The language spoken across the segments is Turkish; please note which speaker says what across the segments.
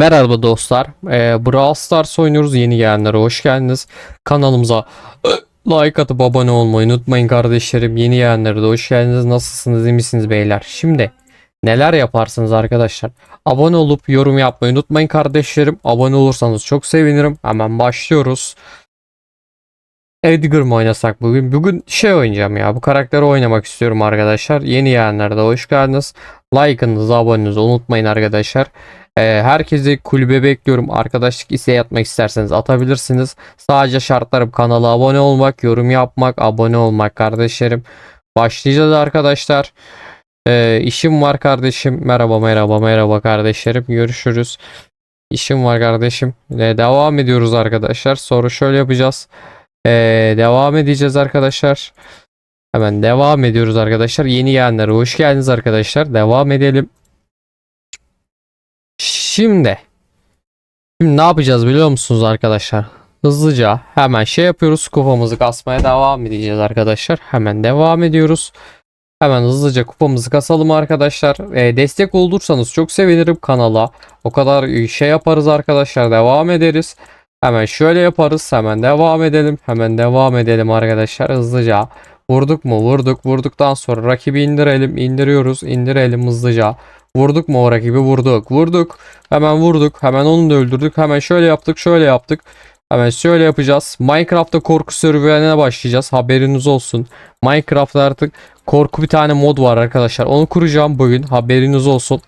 Speaker 1: Merhaba dostlar. Ee, Brawl Stars oynuyoruz. Yeni gelenlere hoş geldiniz. Kanalımıza like atıp abone olmayı unutmayın kardeşlerim. Yeni gelenlere de hoş geldiniz. Nasılsınız? iyi misiniz beyler? Şimdi neler yaparsınız arkadaşlar? Abone olup yorum yapmayı unutmayın kardeşlerim. Abone olursanız çok sevinirim. Hemen başlıyoruz. Edgar mı oynasak bugün? Bugün şey oynayacağım ya. Bu karakteri oynamak istiyorum arkadaşlar. Yeni gelenlere de hoş geldiniz. Like'ınızı, abonenizi unutmayın arkadaşlar. Ee, herkesi kulübe bekliyorum. Arkadaşlık isteği atmak isterseniz atabilirsiniz. Sadece şartlarım kanala abone olmak, yorum yapmak, abone olmak kardeşlerim. Başlayacağız arkadaşlar. Ee, işim var kardeşim. Merhaba merhaba merhaba kardeşlerim. Görüşürüz. İşim var kardeşim. Ee, devam ediyoruz arkadaşlar. Soru şöyle yapacağız. Ee, devam edeceğiz arkadaşlar. Hemen devam ediyoruz arkadaşlar. Yeni gelenlere hoş geldiniz arkadaşlar. Devam edelim. Şimdi Şimdi ne yapacağız biliyor musunuz arkadaşlar? Hızlıca hemen şey yapıyoruz. Kupamızı kasmaya devam edeceğiz arkadaşlar. Hemen devam ediyoruz. Hemen hızlıca kupamızı kasalım arkadaşlar. E, destek olursanız çok sevinirim kanala. O kadar şey yaparız arkadaşlar. Devam ederiz. Hemen şöyle yaparız. Hemen devam edelim. Hemen devam edelim arkadaşlar hızlıca. Vurduk mu? Vurduk. Vurduktan sonra rakibi indirelim. indiriyoruz. indirelim hızlıca. Vurduk mu o rakibi? Vurduk. Vurduk. Hemen vurduk. Hemen onu da öldürdük. Hemen şöyle yaptık. Şöyle yaptık. Hemen şöyle yapacağız. Minecraft'ta korku serüvenine başlayacağız. Haberiniz olsun. Minecraft'ta artık korku bir tane mod var arkadaşlar. Onu kuracağım bugün. Haberiniz olsun.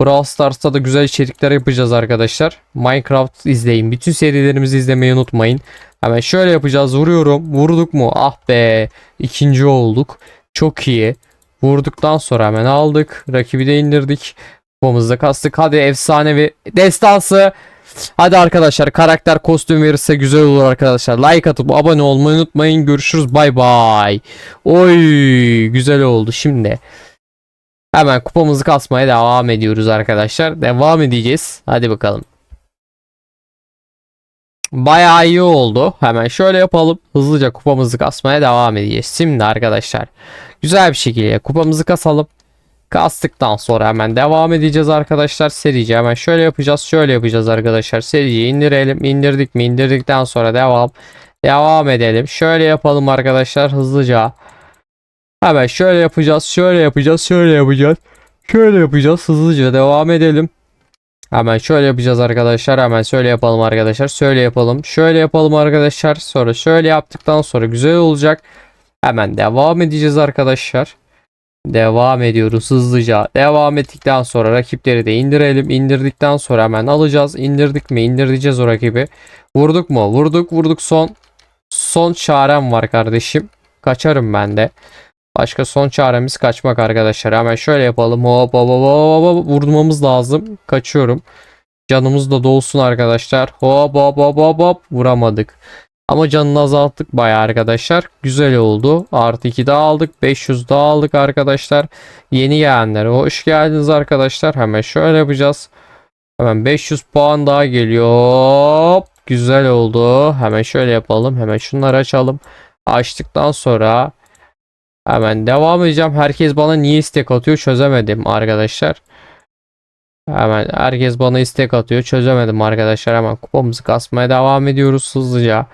Speaker 1: Brawl Stars'ta da güzel içerikler yapacağız arkadaşlar. Minecraft izleyin. Bütün serilerimizi izlemeyi unutmayın. Hemen şöyle yapacağız. Vuruyorum. Vurduk mu? Ah be. İkinci olduk. Çok iyi. Vurduktan sonra hemen aldık. Rakibi de indirdik. Kupamızda kastık. Hadi efsanevi destansı. Hadi arkadaşlar karakter kostüm verirse güzel olur arkadaşlar. Like atıp abone olmayı unutmayın. Görüşürüz. Bay bay. Oy güzel oldu. Şimdi hemen kupamızı kasmaya devam ediyoruz arkadaşlar. Devam edeceğiz. Hadi bakalım. Bayağı iyi oldu. Hemen şöyle yapalım. Hızlıca kupamızı kasmaya devam edeceğiz. Şimdi arkadaşlar güzel bir şekilde kupamızı kasalım. Kastıktan sonra hemen devam edeceğiz arkadaşlar. Serici hemen şöyle yapacağız. Şöyle yapacağız arkadaşlar. Sericiyi indirelim. İndirdik mi? İndirdikten sonra devam. Devam edelim. Şöyle yapalım arkadaşlar hızlıca. Hemen şöyle yapacağız. Şöyle yapacağız. Şöyle yapacağız. Şöyle yapacağız. Hızlıca devam edelim. Hemen şöyle yapacağız arkadaşlar. Hemen şöyle yapalım arkadaşlar. Şöyle yapalım. Şöyle yapalım arkadaşlar. Sonra şöyle yaptıktan sonra güzel olacak. Hemen devam edeceğiz arkadaşlar. Devam ediyoruz hızlıca. Devam ettikten sonra rakipleri de indirelim. İndirdikten sonra hemen alacağız. İndirdik mi? İndireceğiz o rakibi. Vurduk mu? Vurduk vurduk son. Son çarem var kardeşim. Kaçarım ben de. Başka son çaremiz kaçmak arkadaşlar. Hemen şöyle yapalım. Hop hop hop hop. Vurmamız lazım. Kaçıyorum. Canımız da dolsun arkadaşlar. Hop hop hop hop hop. Vuramadık. Ama canını azalttık bayağı arkadaşlar. Güzel oldu. Artı 2 daha aldık. 500 daha aldık arkadaşlar. Yeni gelenlere hoş geldiniz arkadaşlar. Hemen şöyle yapacağız. Hemen 500 puan daha geliyor. Güzel oldu. Hemen şöyle yapalım. Hemen şunları açalım. Açtıktan sonra hemen devam edeceğim. Herkes bana niye istek atıyor çözemedim arkadaşlar. Hemen herkes bana istek atıyor. Çözemedim arkadaşlar. Hemen kupamızı kasmaya devam ediyoruz hızlıca.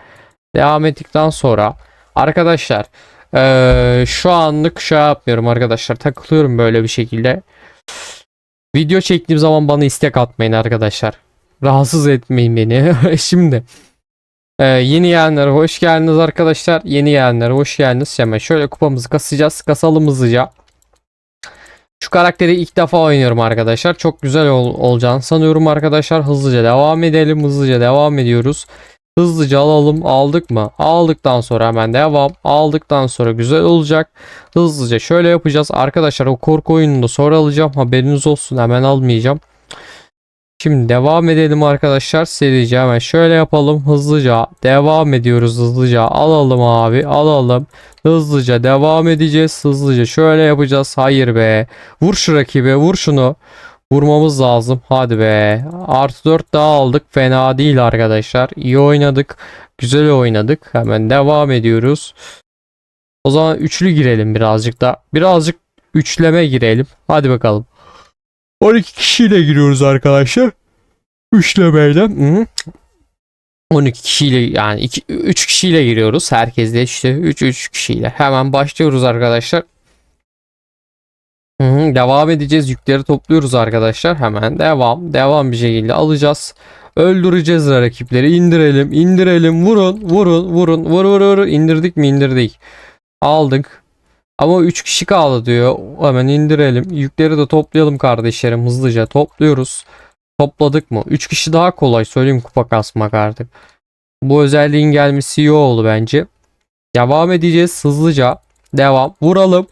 Speaker 1: Devam ettikten sonra arkadaşlar eee, şu anlık şey yapmıyorum arkadaşlar. Takılıyorum böyle bir şekilde. Video çektiğim zaman bana istek atmayın arkadaşlar. Rahatsız etmeyin beni. Şimdi eee, yeni gelenlere hoş geldiniz arkadaşlar. Yeni gelenlere hoş geldiniz. Hemen şöyle kupamızı kasacağız. Kasalım hızlıca. Şu karakteri ilk defa oynuyorum arkadaşlar. Çok güzel ol- olacağını sanıyorum arkadaşlar. Hızlıca devam edelim. Hızlıca devam ediyoruz. Hızlıca alalım. Aldık mı? Aldıktan sonra hemen devam. Aldıktan sonra güzel olacak. Hızlıca şöyle yapacağız. Arkadaşlar o korku oyununu da sonra alacağım. Haberiniz olsun. Hemen almayacağım. Şimdi devam edelim arkadaşlar. Serice hemen şöyle yapalım. Hızlıca devam ediyoruz. Hızlıca alalım abi. Alalım. Hızlıca devam edeceğiz. Hızlıca şöyle yapacağız. Hayır be. Vur şu rakibi. Vur şunu. Vurmamız lazım. Hadi be. Artı 4 daha aldık. Fena değil arkadaşlar. İyi oynadık. Güzel oynadık. Hemen devam ediyoruz. O zaman üçlü girelim birazcık da. Birazcık üçleme girelim. Hadi bakalım. 12 kişiyle giriyoruz arkadaşlar. Üçlemeyle. Hı. 12 kişiyle yani 2 3 kişiyle giriyoruz. Herkes de işte 3 3 kişiyle. Hemen başlıyoruz arkadaşlar. Hı hı, devam edeceğiz. Yükleri topluyoruz arkadaşlar. Hemen devam. Devam bir şekilde alacağız. Öldüreceğiz rakipleri. indirelim. indirelim. Vurun. Vurun. Vurun. Vur vur vur. İndirdik mi? indirdik. Aldık. Ama 3 kişi kaldı diyor. Hemen indirelim. Yükleri de toplayalım kardeşlerim. Hızlıca topluyoruz. Topladık mı? 3 kişi daha kolay. Söyleyeyim kupa kasmak artık. Bu özelliğin gelmesi iyi oldu bence. Devam edeceğiz hızlıca. Devam. Vuralım.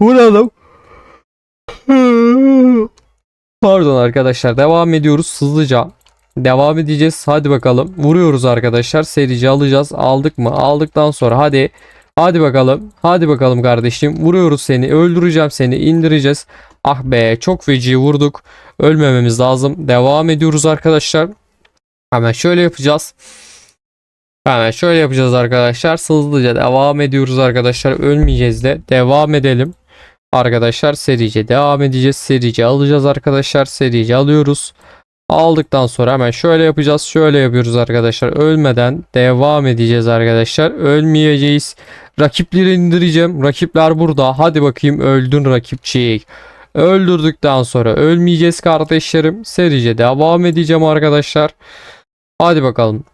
Speaker 1: Vuralım. Pardon arkadaşlar. Devam ediyoruz hızlıca. Devam edeceğiz. Hadi bakalım. Vuruyoruz arkadaşlar. Serici alacağız. Aldık mı? Aldıktan sonra hadi. Hadi bakalım. Hadi bakalım kardeşim. Vuruyoruz seni. Öldüreceğim seni. indireceğiz. Ah be çok feci vurduk. Ölmememiz lazım. Devam ediyoruz arkadaşlar. Hemen şöyle yapacağız. Hemen şöyle yapacağız arkadaşlar. Hızlıca devam ediyoruz arkadaşlar. Ölmeyeceğiz de. Devam edelim. Arkadaşlar serice devam edeceğiz. Serice alacağız arkadaşlar. Serice alıyoruz. Aldıktan sonra hemen şöyle yapacağız. Şöyle yapıyoruz arkadaşlar. Ölmeden devam edeceğiz arkadaşlar. Ölmeyeceğiz. Rakipleri indireceğim. Rakipler burada. Hadi bakayım öldün rakipçik. Öldürdükten sonra ölmeyeceğiz kardeşlerim. Serice devam edeceğim arkadaşlar. Hadi bakalım.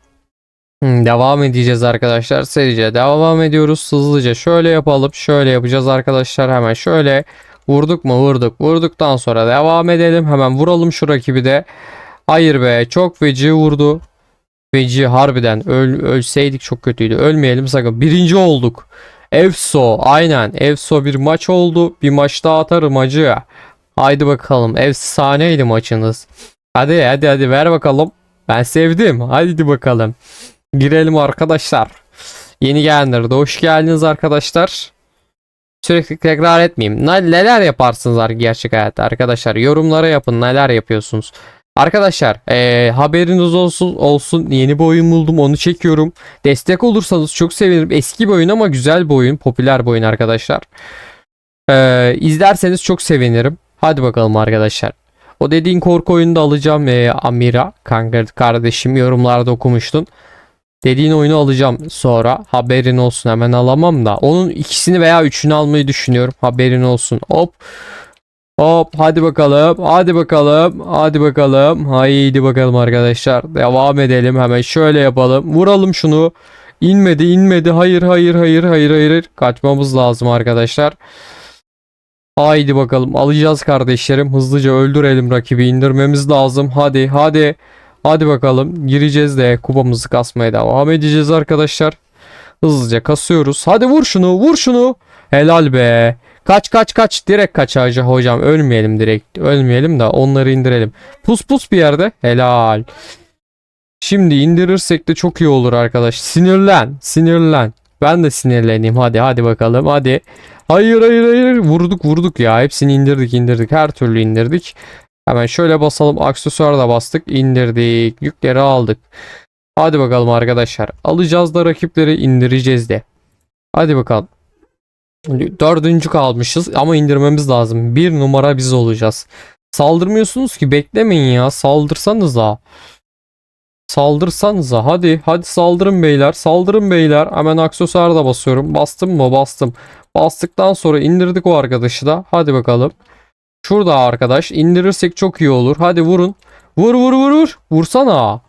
Speaker 1: Hmm, Devam edeceğiz arkadaşlar. Serice devam ediyoruz. Hızlıca şöyle yapalım. Şöyle yapacağız arkadaşlar. Hemen şöyle vurduk mu vurduk. Vurduktan sonra devam edelim. Hemen vuralım şu rakibi de. Hayır be çok feci vurdu. Feci harbiden öl, ölseydik çok kötüydü. Ölmeyelim sakın. Birinci olduk. Efso aynen. Efso bir maç oldu. Bir maç daha atarım acı. Haydi bakalım. Efsaneydi maçınız. Hadi hadi hadi ver bakalım. Ben sevdim. Haydi bakalım. Girelim arkadaşlar. Yeni gelenler de hoş geldiniz arkadaşlar. Sürekli tekrar etmeyeyim. Ne- Neler yaparsınız ar- gerçek hayatta arkadaşlar? Yorumlara yapın neler yapıyorsunuz. Arkadaşlar eee, haberiniz olsun olsun yeni bir oyun buldum onu çekiyorum. Destek olursanız çok sevinirim. Eski bir oyun ama güzel bir oyun. Popüler bir oyun arkadaşlar. Eee izlerseniz çok sevinirim. Hadi bakalım arkadaşlar. O dediğin korku oyunu da alacağım eee, Amira. Kanka kardeşim yorumlarda okumuştun. Dediğin oyunu alacağım sonra. Haberin olsun hemen alamam da. Onun ikisini veya üçünü almayı düşünüyorum. Haberin olsun. Hop. Hop hadi bakalım. Hadi bakalım. Hadi bakalım. Haydi bakalım arkadaşlar. Devam edelim. Hemen şöyle yapalım. Vuralım şunu. İnmedi inmedi. Hayır hayır hayır hayır hayır. Kaçmamız lazım arkadaşlar. Haydi bakalım. Alacağız kardeşlerim. Hızlıca öldürelim rakibi. indirmemiz lazım. Hadi hadi. Hadi bakalım. Gireceğiz de kupamızı kasmaya devam edeceğiz arkadaşlar. Hızlıca kasıyoruz. Hadi vur şunu. Vur şunu. Helal be. Kaç kaç kaç. Direkt kaç hacı hocam. Ölmeyelim direkt. Ölmeyelim de onları indirelim. Pus pus bir yerde. Helal. Şimdi indirirsek de çok iyi olur arkadaş. Sinirlen. Sinirlen. Ben de sinirleneyim. Hadi hadi bakalım. Hadi. Hayır hayır hayır. Vurduk vurduk ya. Hepsini indirdik indirdik. Her türlü indirdik. Hemen şöyle basalım. Aksesuar da bastık. indirdik. Yükleri aldık. Hadi bakalım arkadaşlar. Alacağız da rakipleri indireceğiz de. Hadi bakalım. Dördüncü kalmışız ama indirmemiz lazım. Bir numara biz olacağız. Saldırmıyorsunuz ki beklemeyin ya. Saldırsanıza. Saldırsanıza. Hadi hadi saldırın beyler. Saldırın beyler. Hemen aksesuar da basıyorum. Bastım mı? Bastım. Bastıktan sonra indirdik o arkadaşı da. Hadi bakalım. Şurada arkadaş. indirirsek çok iyi olur. Hadi vurun. Vur vur vur vur. Vursana.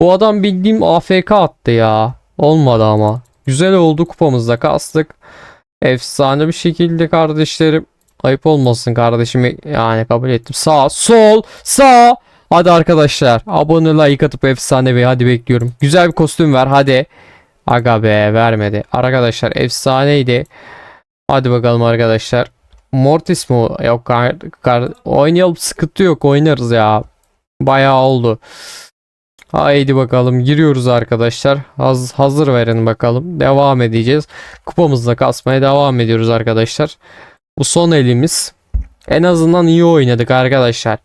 Speaker 1: Bu adam bildiğim AFK attı ya. Olmadı ama. Güzel oldu kupamızda kastık. Efsane bir şekilde kardeşlerim. Ayıp olmasın kardeşim. Yani kabul ettim. Sağ, sol, sağ. Hadi arkadaşlar. Abone like atıp efsane ve hadi bekliyorum. Güzel bir kostüm ver hadi. Aga be vermedi. Arkadaşlar efsaneydi. Hadi bakalım arkadaşlar. Mortis mu? Yok kar, kar- oynayalım sıkıntı yok oynarız ya. Bayağı oldu. Haydi bakalım giriyoruz arkadaşlar. Haz, hazır verin bakalım. Devam edeceğiz. Kupamızla kasmaya devam ediyoruz arkadaşlar. Bu son elimiz. En azından iyi oynadık arkadaşlar.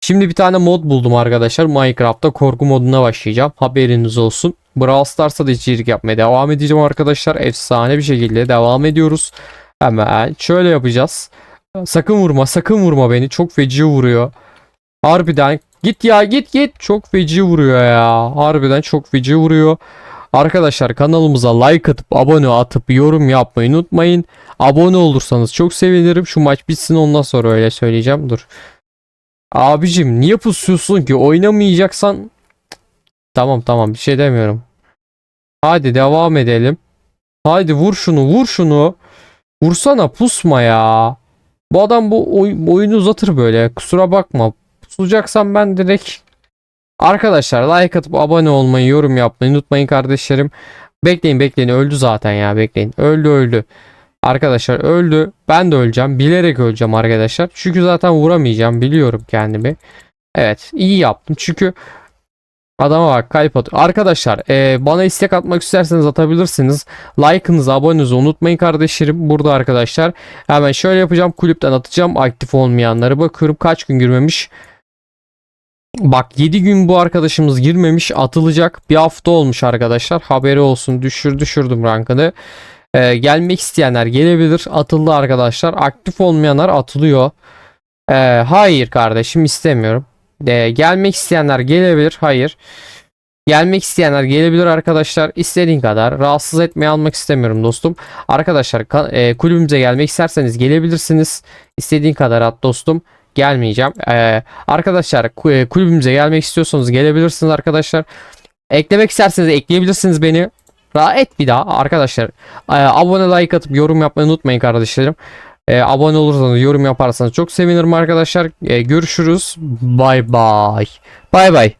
Speaker 1: Şimdi bir tane mod buldum arkadaşlar. Minecraft'ta korku moduna başlayacağım. Haberiniz olsun. Brawl Stars'ta da içerik yapmaya devam edeceğim arkadaşlar. Efsane bir şekilde devam ediyoruz. Hemen şöyle yapacağız. Sakın vurma sakın vurma beni. Çok feci vuruyor. Harbiden git ya git git. Çok feci vuruyor ya. Harbiden çok feci vuruyor. Arkadaşlar kanalımıza like atıp abone atıp yorum yapmayı unutmayın. Abone olursanız çok sevinirim. Şu maç bitsin ondan sonra öyle söyleyeceğim. Dur. Abicim niye pusuyorsun ki? Oynamayacaksan. Tamam tamam bir şey demiyorum. Hadi devam edelim. Hadi vur şunu vur şunu. Vursana pusma ya. Bu adam bu oy- oyunu uzatır böyle. Kusura bakma. Pusacaksan ben direkt Arkadaşlar like atıp abone olmayı, yorum yapmayı unutmayın kardeşlerim. Bekleyin bekleyin öldü zaten ya bekleyin. Öldü öldü. Arkadaşlar öldü. Ben de öleceğim. Bilerek öleceğim arkadaşlar. Çünkü zaten vuramayacağım. Biliyorum kendimi. Evet iyi yaptım. Çünkü adama bak kalp atıyor. Arkadaşlar e, bana istek atmak isterseniz atabilirsiniz. Like'ınızı abonenizi unutmayın kardeşlerim. Burada arkadaşlar. Hemen şöyle yapacağım. Kulüpten atacağım. Aktif olmayanları bakıyorum. Kaç gün girmemiş. Bak 7 gün bu arkadaşımız girmemiş atılacak. Bir hafta olmuş arkadaşlar. Haberi olsun. Düşür düşürdüm rankını. Ee, gelmek isteyenler gelebilir. Atıldı arkadaşlar. Aktif olmayanlar atılıyor. Ee, hayır kardeşim istemiyorum. Ee, gelmek isteyenler gelebilir. Hayır. Gelmek isteyenler gelebilir arkadaşlar. İstediğin kadar. Rahatsız etmeye almak istemiyorum dostum. Arkadaşlar ka- e, kulübümüze gelmek isterseniz gelebilirsiniz. İstediğin kadar at dostum. Gelmeyeceğim. Ee, arkadaşlar e, kulübümüze gelmek istiyorsanız gelebilirsiniz arkadaşlar. Eklemek isterseniz ekleyebilirsiniz beni. Ra et bir daha arkadaşlar. Ee, abone like atıp yorum yapmayı unutmayın kardeşlerim. Ee, abone olursanız yorum yaparsanız çok sevinirim arkadaşlar. Ee, görüşürüz. Bay bay. Bay bay.